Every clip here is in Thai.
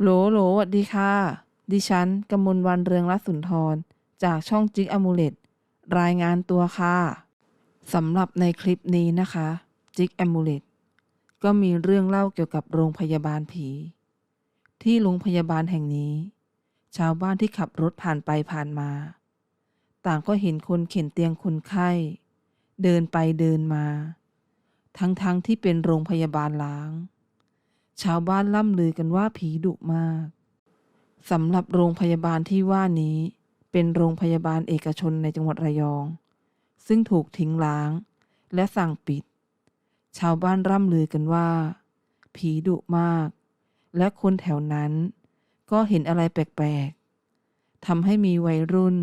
โหลโหลหวัดดีค่ะ ดิฉันกมลวันเรืองรัตน์สุนทร จากช่องจิกอมูเลตรายงานตัวค่ะสำหรับในคลิปนี้นะคะจิกอมูเลตก็มีเรื่องเล่าเกี่ยวกับโรงพยาบาลผี ที่โรงพยาบาลแห่งนี้ ชาวบ้านที่ขับรถผ่านไปผ่านมา ต่างก็เห็นคนเข็นเตียงคนไข้ เดินไปเดินมา ทั้งๆทที่เป็นโรงพยาบาลล้าง ชาวบ้านล่ำลือกันว่าผีดุมากสำหรับโรงพยาบาลที่ว่านี้เป็นโรงพยาบาลเอกชนในจังหวัดระยอง ซึ่งถูกทิ้งร้าง และสั่งปิด ชาวบ้านร่ำลือกันว่า ผีดุมาก และคนแถวนั้นก็เห็นอะไรแปลกๆทำให้มีวัยรุ่น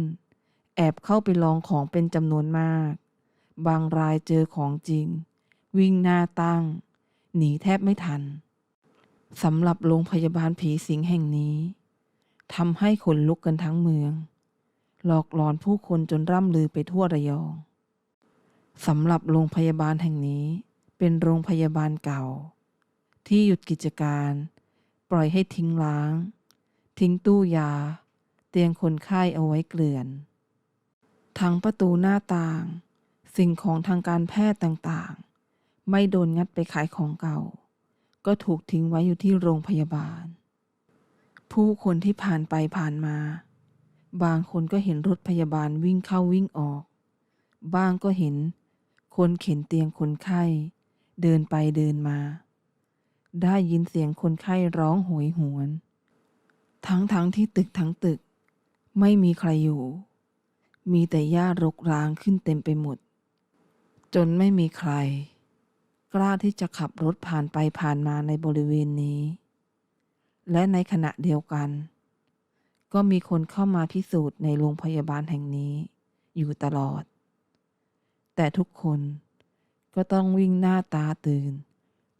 แอบเข้าไปลองของเป็นจำนวนมาก บางรายเจอของจริง วิ่งหน้าตั้ง หนีแทบไม่ทัน สำหรับโรงพยาบาลผีสิงแห่งนี้ทำให้ขนลุกกันทั้งเมือง หลอกหลอนผู้คนจนร่ำลือไปทั่วระยองสำหรับโรงพยาบาลแห่งนี้ เป็นโรงพยาบาลเก่า ที่หยุดกิจการ ปล่อยให้ทิ้งร้าง ทิ้งตู้ยา เตียงคนไข้เอาไว้เกลื่อน ทั้งประตูหน้าต่าง สิ่งของทางการแพทย์ต่างๆ ไม่โดนงัดไปขายของเก่า ก็ถูกทิ้งไว้อยู่ที่โรงพยาบาล ผู้คนที่ผ่านไปผ่านมา บางคนก็เห็นรถพยาบาลวิ่งเข้าวิ่งออก บ้างก็เห็น คนเข็นเตียงคนไข้ เดินไปเดินมา ได้ยินเสียงคนไข้ร้องโหยหวน ทั้งทั้งที่ตึกทั้งตึก ไม่มีใครอยู่ มีแต่หญ้ารกร้างขึ้นเต็มไปหมด จนไม่มีใคร กล้าที่จะขับรถผ่านไปผ่านมาในบริเวณนี้ และในขณะเดียวกัน ก็มีคนเข้ามาพิสูจน์ในโรงพยาบาลแห่งนี้ อยู่ตลอด แต่ทุกคนก็ต้องวิ่งหน้าตาตื่น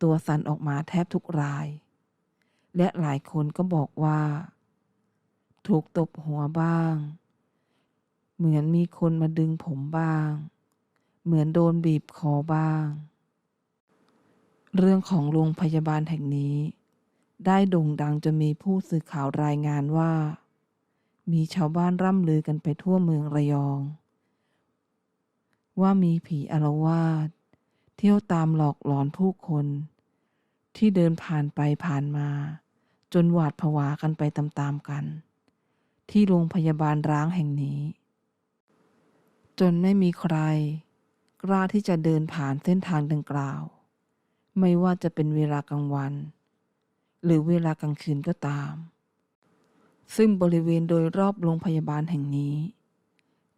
ตัวสั่นออกมาแทบทุกราย และหลายคนก็บอกว่า ถูกตบหัวบ้าง เหมือนมีคนมาดึงผมบ้าง เหมือนโดนบีบคอบ้าง เรื่องของโรงพยาบาลแห่งนี้ ได้โด่งดังจนมีผู้สื่อข่าวรายงานว่า มีชาวบ้านร่ำลือกันไปทั่วเมืองระยอง ว่ามีผีอารวาสเที่ยวตามหลอกหลอนผู้คน ที่เดินผ่านไปผ่านมา จนหวาดผวากันไปตามๆกัน ที่โรงพยาบาลร้างแห่งนี้ จนไม่มีใคร กล้าที่จะเดินผ่านเส้นทางดังกล่าว ไม่ว่าจะเป็นเวลากลางวัน หรือเวลากลางคืนก็ตาม ซึ่งบริเวณโดยรอบโรงพยาบาลแห่งนี้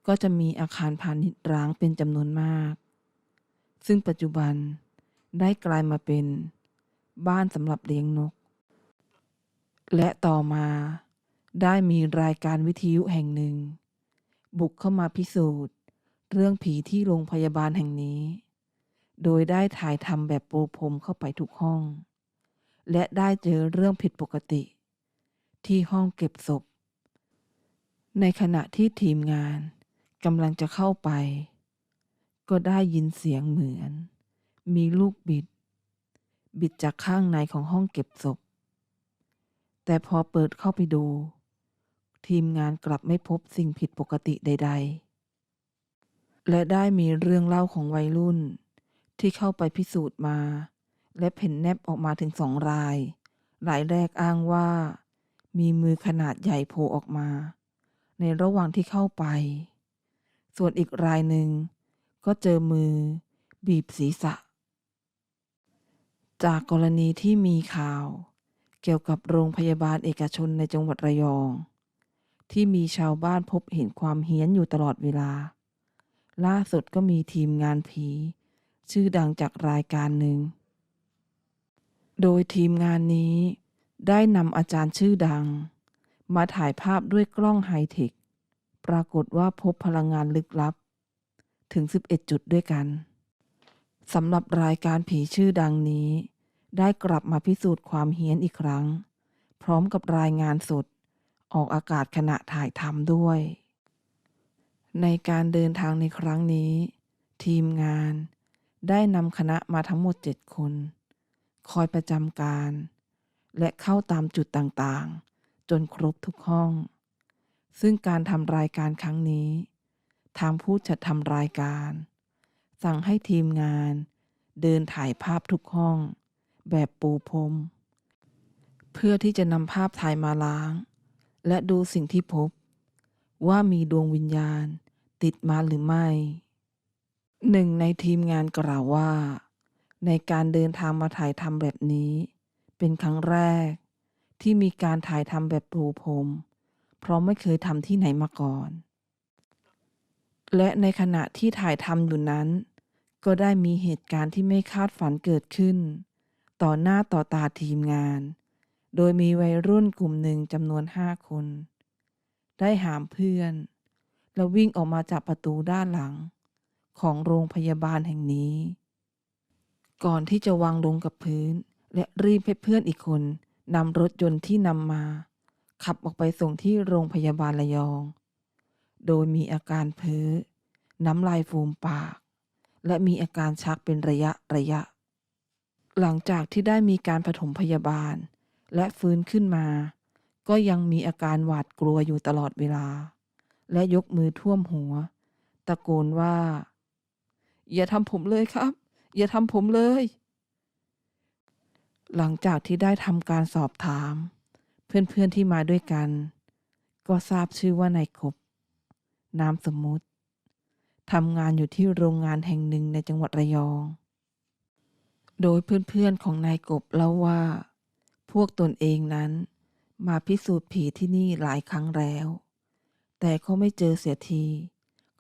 ก็จะมีอาคารพาณิชย์ร้างเป็นจำนวนมาก ซึ่งปัจจุบันได้กลายมาเป็นบ้านสำหรับเลี้ยงนก และต่อมาได้มีรายการวิทยุแห่งหนึ่ง บุกเข้ามาพิสูจน์ เรื่องผีที่โรงพยาบาลแห่งนี้ โดยได้ถ่ายทำแบบปูพรมเข้าไปทุกห้อง และได้เจอเรื่องผิดปกติ ที่ห้องเก็บศพ ในขณะที่ทีมงานกำลังจะเข้าไป ก็ได้ยินเสียงเหมือน มีลูกบิด บิดจากข้างในของห้องเก็บศพ แต่พอเปิดเข้าไปดู ทีมงานกลับไม่พบสิ่งผิดปกติใด ๆ และได้มีเรื่องเล่าของวัยรุ่น ที่เข้าไปพิสูจน์มา และเพ่นแนบออกมาถึงสองราย รายแรกอ้างว่า มีมือขนาดใหญ่โผล่ออกมา ในระหว่างที่เข้าไป ส่วนอีกรายหนึ่งก็เจอมือบีบศีรษะ จากกรณีที่มีข่าว เกี่ยวกับโรงพยาบาลเอกชนในจังหวัดระยอง ที่มีชาวบ้านพบเห็นความเฮี้ยนอยู่ตลอดเวลา ล่าสุดก็มีทีมงานผี ชื่อดังจากรายการหนึ่ง โดยทีมงานนี้ได้นำอาจารย์ชื่อดัง มาถ่ายภาพด้วยกล้องไฮเทค ปรากฏว่าพบพลังงานลึกลับ ถึง 11 จุดด้วยกันสำหรับรายการผีชื่อดังนี้ ได้กลับมาพิสูจน์ความเฮี้ยนอีกครั้ง พร้อมกับรายงานสด ออกอากาศขณะถ่ายทำด้วย ในการเดินทางในครั้งนี้ ทีมงาน ได้นำคณะมาทั้งหมด7คน คอยประจำการ และเข้าตามจุดต่างๆ จนครบทุกห้อง ซึ่งการทำรายการครั้งนี้ ทางผู้จัดทำรายการ สั่งให้ทีมงาน เดินถ่ายภาพทุกห้อง แบบปูพรมเพื่อที่จะนำภาพถ่ายมาล้าง และดูสิ่งที่พบ ว่ามีดวงวิญญาณติดมาหรือไม่ หนึ่งในทีมงานกล่าวว่า ในการเดินทางมาถ่ายทำแบบนี้ เป็นครั้งแรก ที่มีการถ่ายทำแบบปูพรมเพราะไม่เคยทำที่ไหนมาก่อน และในขณะที่ถ่ายทำอยู่นั้น ก็ได้มีเหตุการณ์ที่ไม่คาดฝันเกิดขึ้น ต่อหน้าต่อตาทีมงาน โดยมีวัยรุ่นกลุ่มหนึ่งจำนวนห้าคน ได้หามเพื่อน แล้ววิ่งออกมาจากประตูด้านหลัง ของโรงพยาบาลแห่งนี้ ก่อนที่จะวางลงกับพื้น และรีบให้เพื่อนอีกคนนำรถยนต์ที่นำมา ขับออกไปส่งที่โรงพยาบาลระยอง โดยมีอาการเพ้อ น้ำลายฟูมปาก และมีอาการชักเป็นระยะระยะ หลังจากที่ได้มีการปฐมพยาบาล และฟื้นขึ้นมา ก็ยังมีอาการหวาดกลัวอยู่ตลอดเวลา และยกมือท่วมหัว ตะโกนว่า อย่าทำผมเลยครับ อย่าทำผมเลย หลังจากที่ได้ทำการสอบถาม เพื่อนๆที่มาด้วยกัน ก็ทราบชื่อว่านายกบนามสมมุติทำงานอยู่ที่โรงงานแห่งหนึ่งในจังหวัดระยอง โดยเพื่อนๆของนายกบเล่าว่า พวกตนเองนั้น มาพิสูจน์ผีที่นี่หลายครั้งแล้ว แต่ก็ไม่เจอเสียที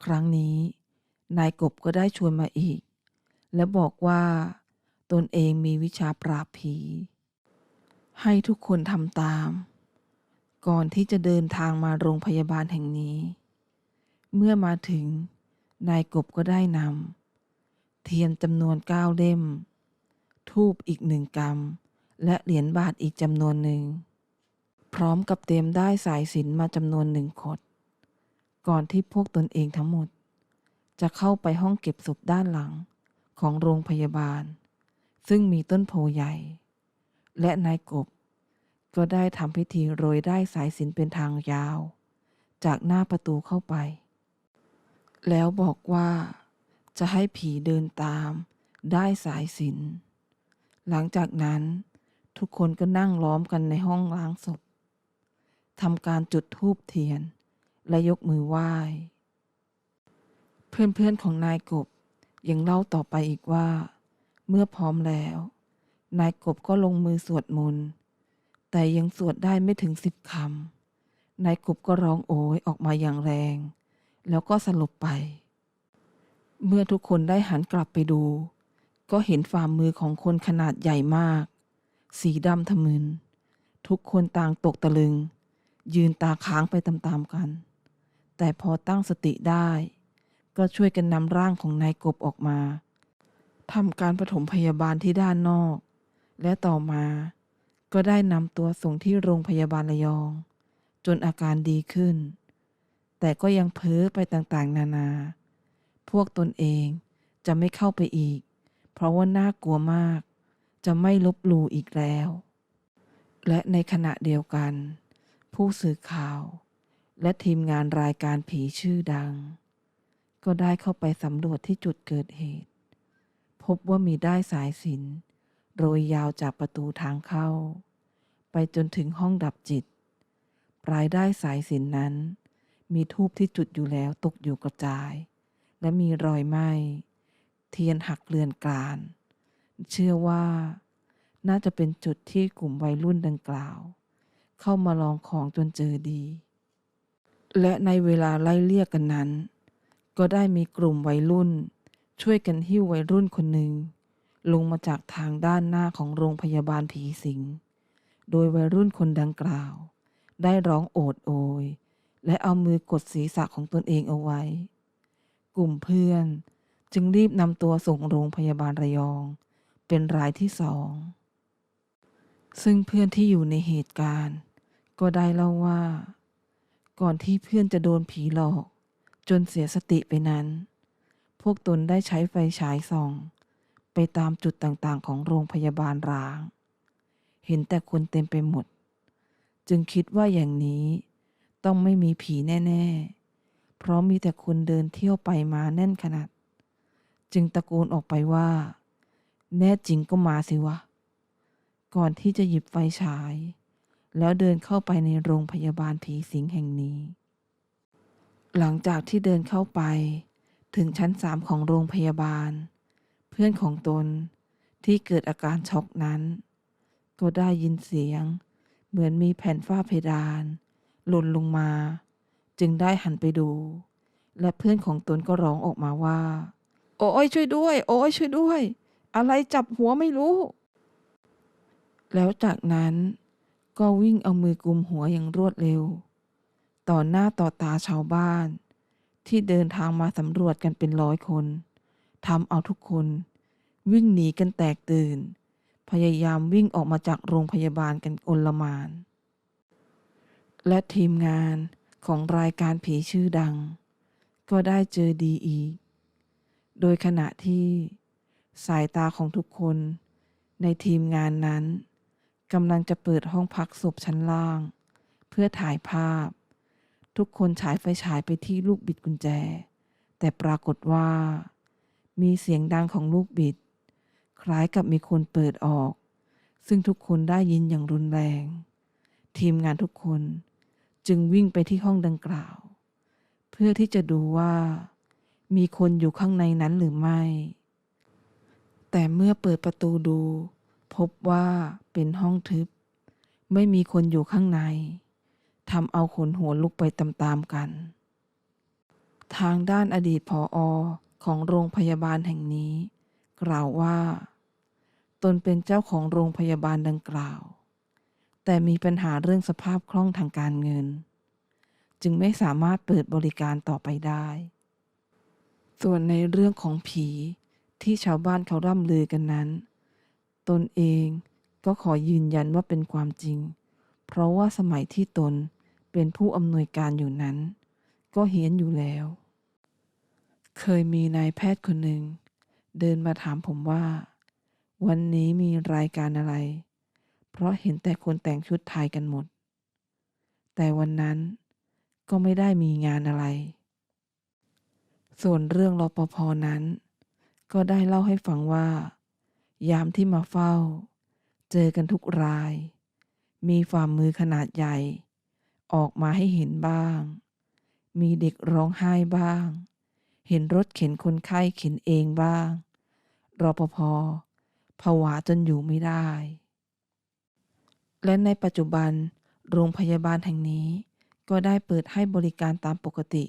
ครั้งนี้ นายกบก็ได้ชวนมาอีก และบอกว่า ตนเองมีวิชาปราบผี ให้ทุกคนทำตาม ก่อนที่จะเดินทางมาโรงพยาบาลแห่งนี้ เมื่อมาถึง นายกบก็ได้นำเทียนจำนวนเก้าเล่ม ทูบอีกหนึ่งกำและเหรียญบาทอีกจำนวนหนึ่ง พร้อมกับเตรียมได้สายสินมาจำนวนหนึ่งขด ก่อนที่พวกตนเองทั้งหมด จะเข้าไปห้องเก็บศพด้านหลังของโรงพยาบาล ซึ่งมีต้นโพใหญ่ และนายกบ ก็ได้ทำพิธีโรยได้สายสินเป็นทางยาว จากหน้าประตูเข้าไป แล้วบอกว่าจะให้ผีเดินตามได้สายสิน หลังจากนั้นทุกคนก็นั่งล้อมกันในห้องล้างศพทำการจุดธูปเทียน และยกมือไหว้ เพื่อนๆของนายกบยังเล่าต่อไปอีกว่า เมื่อพร้อมแล้ว นายกบก็ลงมือสวดมนต์แต่ยังสวดได้ไม่ถึงสิบคำนายกบก็ร้องโอยออกมาอย่างแรง แล้วก็สลบไป เมื่อทุกคนได้หันกลับไปดู ก็เห็นฝ่ามือของคนขนาดใหญ่มาก สีดำทะมึน ทุกคนต่างตกตะลึง ยืนตาค้างไปตามๆกัน แต่พอตั้งสติได้ ก็ช่วยกันนำร่างของนายกบออกมาทำการปฐมพยาบาลที่ด้านนอก และต่อมา ก็ได้นำตัวส่งที่โรงพยาบาลระยอง จนอาการดีขึ้น แต่ก็ยังเพ้อไปต่างๆ นานา พวกตนเองจะไม่เข้าไปอีก เพราะว่าน่ากลัวมาก จะไม่ลบหลู่อีกแล้ว และในขณะเดียวกัน ผู้สื่อข่าว และทีมงานรายการผีชื่อดัง ก็ได้เข้าไปสำรวจที่จุดเกิดเหตุ พบว่ามีได้สายสินโรยยาวจากประตูทางเข้า ไปจนถึงห้องดับจิต ปลายได้สายสินนั้น มีทูบที่จุดอยู่แล้วตกอยู่กระจาย และมีรอยไหม้เทียนหักเลือนกลาน เชื่อว่า น่าจะเป็นจุดที่กลุ่มวัยรุ่นดังกล่าว เข้ามาลองของจนเจอดี และในเวลาไล่เลี่ยกกันนั้น ก็ได้มีกลุ่มวัยรุ่น ช่วยกันหิ้ววัยรุ่นคนหนึ่ง ลงมาจากทางด้านหน้าของโรงพยาบาลผีสิง โดยวัยรุ่นคนดังกล่าว ได้ร้องโอดโอย และเอามือกดศีรษะของตนเองเอาไว้ กลุ่มเพื่อนจึงรีบนำตัวส่งโรงพยาบาลระยอง เป็นรายที่สอง ซึ่งเพื่อนที่อยู่ในเหตุการณ์ ก็ได้เล่าว่า ก่อนที่เพื่อนจะโดนผีหลอก จนเสียสติไปนั้น พวกตนได้ใช้ไฟฉายส่อง ไปตามจุดต่างๆ ของโรงพยาบาลร้าง เห็นแต่คนเต็มไปหมด จึงคิดว่าอย่างนี้ต้องไม่มีผีแน่ ๆ เพราะมีแต่คนเดินเที่ยวไปมาแน่นขนาด จึงตะโกนออกไปว่า แน่จริงก็มาสิวะ ก่อนที่จะหยิบไฟฉาย แล้วเดินเข้าไปในโรงพยาบาลผีสิงแห่งนี้ หลังจากที่เดินเข้าไป ถึงชั้นสามของโรงพยาบาล เพื่อนของตนที่เกิดอาการช็อกนั้น ก็ได้ยินเสียง เหมือนมีแผ่นฝ้าเพดาน หล่นลงมา จึงได้หันไปดู และเพื่อนของตนก็ร้องออกมาว่า โอ้ยช่วยด้วย โอ้ยช่วยด้วย อะไรจับหัวไม่รู้ แล้วจากนั้นก็วิ่งเอามือกุมหัวอย่างรวดเร็ว ต่อหน้าต่อตาชาวบ้าน ที่เดินทางมาสำรวจกันเป็นร้อยคนทำเอาทุกคน วิ่งหนีกันแตกตื่น พยายามวิ่งออกมาจากโรงพยาบาลกันอลมาน และทีมงานของรายการผีชื่อดัง ก็ได้เจอดีอีก โดยขณะที่สายตาของทุกคนในทีมงานนั้นกำลังจะเปิดห้องพักศพชั้นล่าง เพื่อถ่ายภาพ ทุกคนฉายไฟฉายไปที่ลูกบิดกุญแจ แต่ปรากฏว่า มีเสียงดังของลูกบิด คล้ายกับมีคนเปิดออก ซึ่งทุกคนได้ยินอย่างรุนแรง ทีมงานทุกคนจึงวิ่งไปที่ห้องดังกล่าว เพื่อที่จะดูว่า มีคนอยู่ข้างในนั้นหรือไม่ แต่เมื่อเปิดประตูดู พบว่าเป็นห้องทึบ ไม่มีคนอยู่ข้างในำเอาขนหัวลุกไปตามๆกัน ทางด้านอดีตผออของโรงพยาบาลแห่งนี้ กล่าวว่า ตนเป็นเจ้าของโรงพยาบาลดังกล่าว แต่มีปัญหาเรื่องสภาพคล่องทางการเงิน จึงไม่สามารถเปิดบริการต่อไปได้ ส่วนในเรื่องของผีที่ชาวบ้านเขาร่ำลือกันนั้น ตนเองก็ขอยืนยันว่าเป็นความจริง เพราะว่าสมัยที่ตน เป็นผู้อำนวยการอยู่นั้น ก็เห็นอยู่แล้ว เคยมีนายแพทย์คนหนึ่ง เดินมาถามผมว่า วันนี้มีรายการอะไร เพราะเห็นแต่คนแต่งชุดไทยกันหมด แต่วันนั้นก็ไม่ได้มีงานอะไร ส่วนเรื่องรอปภนั้น ก็ได้เล่าให้ฟังว่า ยามที่มาเฝ้า เจอกันทุกราย มีฝ่ามือขนาดใหญ่ ออกมาให้เห็นบ้าง มีเด็กร้องไห้บ้าง เห็นรถเข็นคนไข้เข็นเองบ้างรปภผวาจนอยู่ไม่ได้ และในปัจจุบันโรงพยาบาลแห่งนี้ก็ได้เปิดให้บริการตามปกติ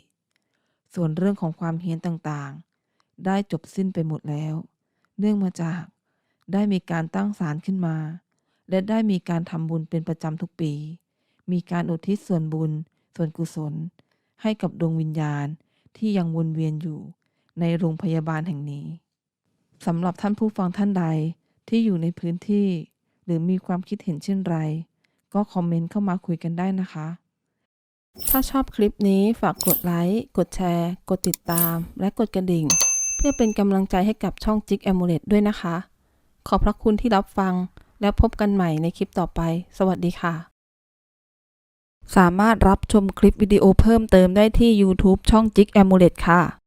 ส่วนเรื่องของความเฮี้ยนต่างๆ ได้จบสิ้นไปหมดแล้ว เนื่องมาจากได้มีการตั้งศาลขึ้นมา และได้มีการทำบุญเป็นประจำทุกปี มีการอุทิศส่วนบุญ ส่วนกุศล ให้กับดวงวิญญาณที่ยังวนเวียนอยู่ในโรงพยาบาลแห่งนี้สำหรับท่านผู้ฟังท่านใดที่อยู่ในพื้นที่ หรือมีความคิดเห็นเช่นไร ก็คอมเมนต์เข้ามาคุยกันได้นะคะ ถ้าชอบคลิปนี้ฝากกดไลค์ กดแชร์ กดติดตาม และกดกระดิ่ง เพื่อเป็นกำลังใจให้กับช่องจิกแอมูเลตด้วยนะคะ ขอบพระคุณที่รับฟัง แล้วพบกันใหม่ในคลิปต่อไป สวัสดีค่ะ สามารถรับชมคลิปวิดีโอเพิ่มเติมได้ที่ YouTube ช่องจิกแอมูเลตค่ะ